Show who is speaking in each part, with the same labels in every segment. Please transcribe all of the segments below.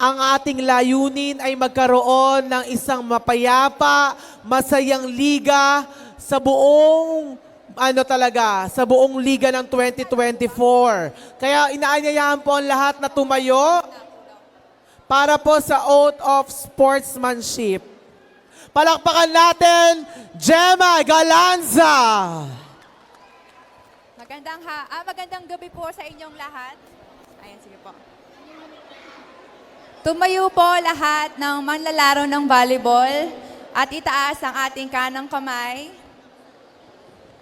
Speaker 1: ang ating layunin ay magkaroon ng isang mapayapa, masayang liga sa buong ano talaga, sa buong liga ng 2024. Kaya inaanyayahan po ang lahat na tumayo para po sa oath of sportsmanship. Palakpakan natin, Gemma Galanza!
Speaker 2: Magandang ha, ah, magandang gabi po sa inyong lahat. Ayan, sige po. Tumayo po lahat ng manlalaro ng volleyball at itaas ang ating kanang kamay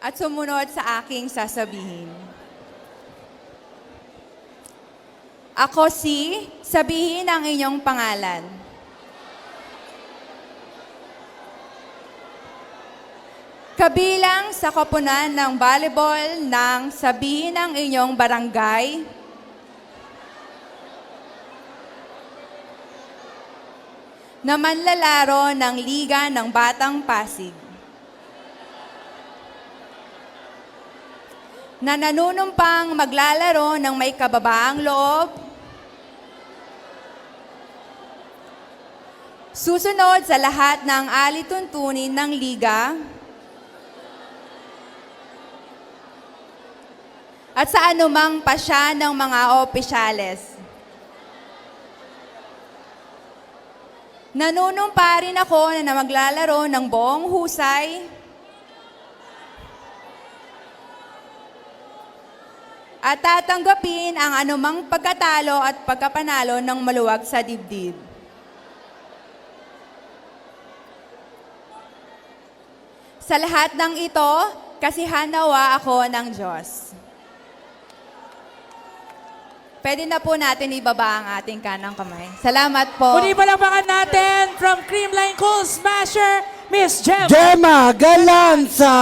Speaker 2: at sumunod sa aking sasabihin. Ako si, sabihin ang inyong pangalan. Kabilang sa koponan ng volleyball ng sabihin ng inyong barangay, na manlalaro ng Liga ng Batang Pasig. Na nanunumpang maglalaro ng may kababaang loob, susunod sa lahat ng alituntunin ng Liga, at sa anumang pasya ng mga opisyales. Nanunumpa rin ako na maglalaro ng buong husay at tatanggapin ang anumang pagkatalo at pagkapanalo ng maluwag sa dibdib. Sa lahat ng ito, kasihan nawa ako ng Diyos. Pwede na po natin ibaba ang ating kanang kamay. Salamat po.
Speaker 3: Muli palakpakan natin from Creamline Cool Smasher, Miss Gem.
Speaker 4: Gemma Galanza!